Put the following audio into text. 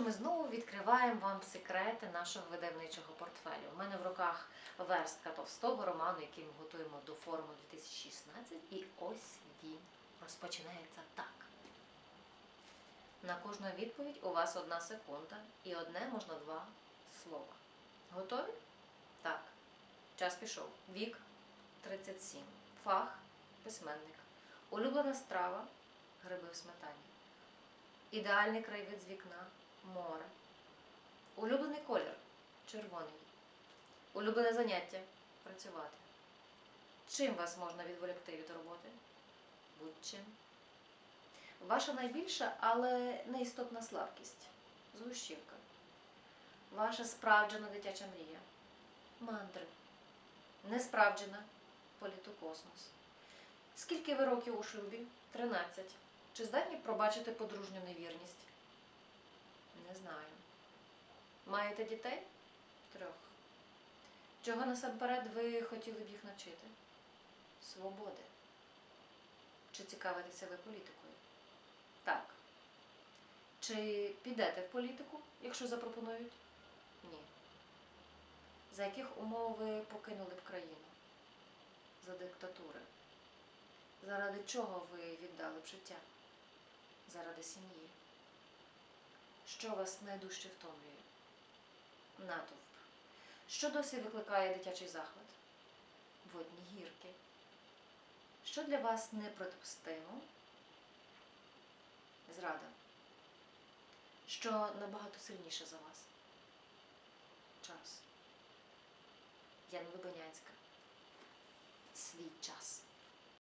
Отже, ми знову відкриваємо вам секрети нашого видавничого портфелю. У мене в руках верстка товстого роману, який ми готуємо до форуму 2016. І ось він розпочинається так. На кожну відповідь у вас одна секунда і одне, можна два слова. Готові? Так. Час пішов. Вік 37. Фах письменник. Улюблена страва гриби в сметані. Ідеальний краєвид з вікна море. Улюблений колір червоний. Улюблене заняття працювати. Чим вас можна відволікти від роботи? Будь-чим. Ваша найбільша, але неістотна слабкість згущівка. Ваша справджена дитяча мрія. Мандри. Несправджена політ у космос. Скільки ви років у шлюбі? 13. Чи здатні пробачити подружню невірність? Не знаю. Маєте дітей? Трьох. Чого насамперед ви хотіли б їх навчити? Свободи. Чи цікавитеся ви політикою? Так. Чи підете в політику, якщо запропонують? Ні. За яких умов ви покинули б країну? За диктатури. Заради чого ви віддали б життя? Заради сім'ї. Що вас найдужче втомлює? Натовп. Що досі викликає дитячий захват? Водні гірки. Що для вас неприпустимо? Зрада. Що набагато сильніше за вас? Час. Яна Лубенянська. Свій час.